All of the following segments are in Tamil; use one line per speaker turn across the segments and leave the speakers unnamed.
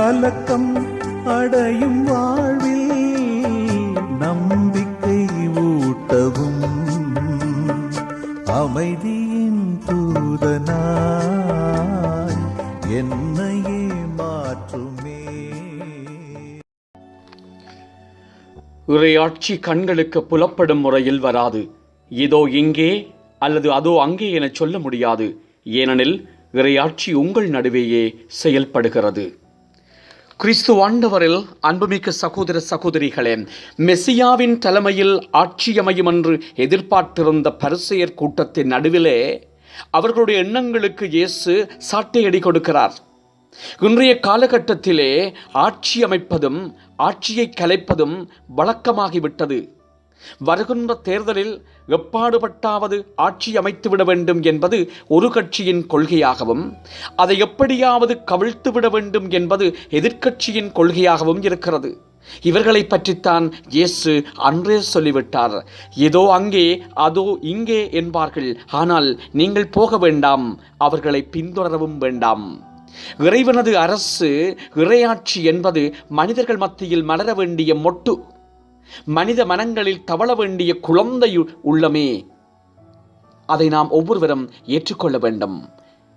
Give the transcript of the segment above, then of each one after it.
கலக்கம் அடையும் வாழ்வில் நம்பிக்கை ஊட்டவும் அமைதியின் தூதனாய் என்னையே மாற்றுமே.
உரையாட்சி கண்களுக்கு புலப்படும் முறையில் வராது. இதோ இங்கே அல்லது அதோ அங்கே என சொல்ல முடியாது. ஏனெனில் இறையாட்சி உங்கள் நடுவேயே செயல்படுகிறது. கிறிஸ்து ஆண்டவரில் அன்புமிக்க சகோதர சகோதரிகளே மெசியாவின் தலைமையில் ஆட்சியமையும் என்று எதிர்பார்த்திருந்த பரிசெயர் கூட்டத்தின் நடுவிலே அவர்களுடைய எண்ணங்களுக்கு இயேசு சாட்டையடி கொடுக்கிறார். இன்றைய காலகட்டத்திலே ஆட்சி அமைப்பதும் ஆட்சியை கலைப்பதும் வழக்கமாகிவிட்டது. வருகின்ற தேர்தலில் எப்பாடுபட்டாவது ஆட்சி அமைத்துவிட வேண்டும் என்பது ஒரு கட்சியின் கொள்கையாகவும் அதை எப்படியாவது கவிழ்த்து விட வேண்டும் என்பது எதிர்க்கட்சியின் கொள்கையாகவும் இருக்கிறது. இவர்களை பற்றித்தான் இயேசு அன்றே சொல்லிவிட்டார். ஏதோ அங்கே அதோ இங்கே என்பார்கள். ஆனால் நீங்கள் போக வேண்டாம் அவர்களை பின்தொடரவும் வேண்டாம். இறைவனது அரசு இறையாட்சி என்பது மனிதர்கள் மத்தியில் மலர வேண்டிய மொட்டு. மனித மனங்களில் தவள வேண்டிய குழந்தை உள்ளமே. அதை நாம் ஒவ்வொருவரும் ஏற்றுக்கொள்ள வேண்டும்.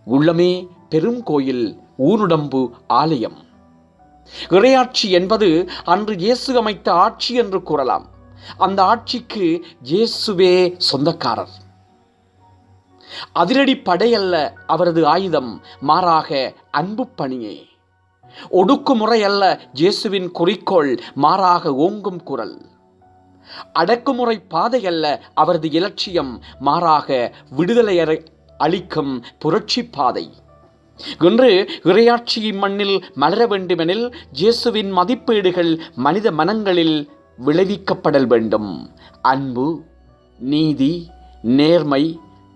உள்ளமே பெரும் கோயில் ஊருடம்பு ஆலயம். இறையாட்சி என்பது அன்று இயேசு அமைத்த ஆட்சி என்று கூறலாம். அந்த ஆட்சிக்கு இயேசுவே சொந்தக்காரர். அதிரடி படையல்ல அவரது ஆயுதம் மாறாக அன்பு பணியே. ஒடுக்குமுறை அல்ல இயேசுவின் குறிக்கோள் மாறாக ஓங்கும் குரல். அடக்குமுறை பாதை அல்ல அவரது இலட்சியம் மாறாக விடுதலை அளிக்கும் புரட்சி பாதை. இன்று இறையாட்சி மண்ணில் மலர வேண்டுமெனில் இயேசுவின் மதிப்பீடுகள் மனித மனங்களில் விளைவிக்கப்படல் வேண்டும். அன்பு நீதி நேர்மை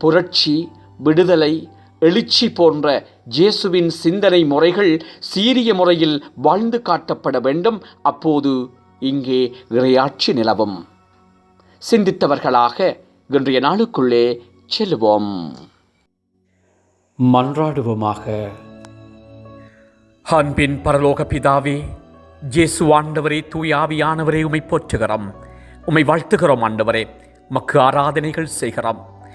புரட்சி விடுதலை எழுச்சி போன்ற இயேசுவின் சிந்தனை முறைகள் சீரிய முறையில் வாழ்ந்து காட்டப்பட வேண்டும். அப்போது இங்கே இறையாட்சி நிலவும். சிந்தித்தவர்களாக இன்றைய நாளுக்குள்ளே செல்லுவோம் மன்றாடுவோமாக. அன்பின் பரலோக பிதாவே ஜேசு ஆண்டவரே தூய் ஆவியானவரே உமை போற்றுகிறோம். உமை வாழ்த்துகிறோம் ஆண்டவரே. மக்கு ஆராதனைகள் செய்கிறோம்.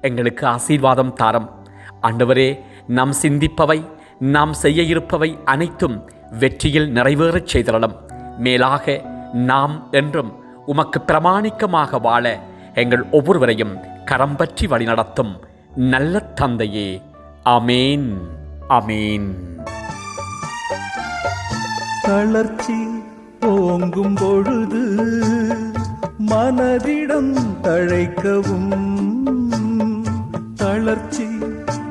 எங்களுக்கு ஆசீர்வாதம் தாரம். ஆண்டவரே நாம் சிந்திப்பவை நாம் செய்ய இருப்பவை அனைத்தும் வெற்றியில் நிறைவேறச் செய்திடலாம் மேலாக நாம் என்றும் உமக்கு பிரமாணிக்கமாக வாழ எங்கள் ஒவ்வொருவரையும் கரம் பற்றி வழிநடத்தும் நல்ல தந்தையே. அமேன் அமேன்
தளர்ச்சி ஓங்கும் பொழுது மனதிடம் தழைக்கவும். தளர்ச்சி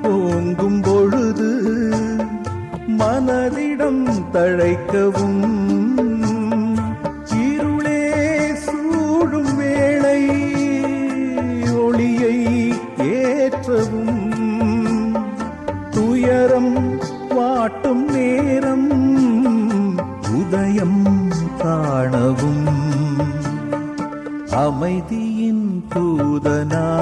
ஓங்கும் பொழுது மனதிடம் தழைக்கவும். இருளே சூடும் வேளை ஒளியை ஏற்றவும். துயரம் வாட்டும் நேரம் உதயம் காணவும். அமைதியின் தூதனா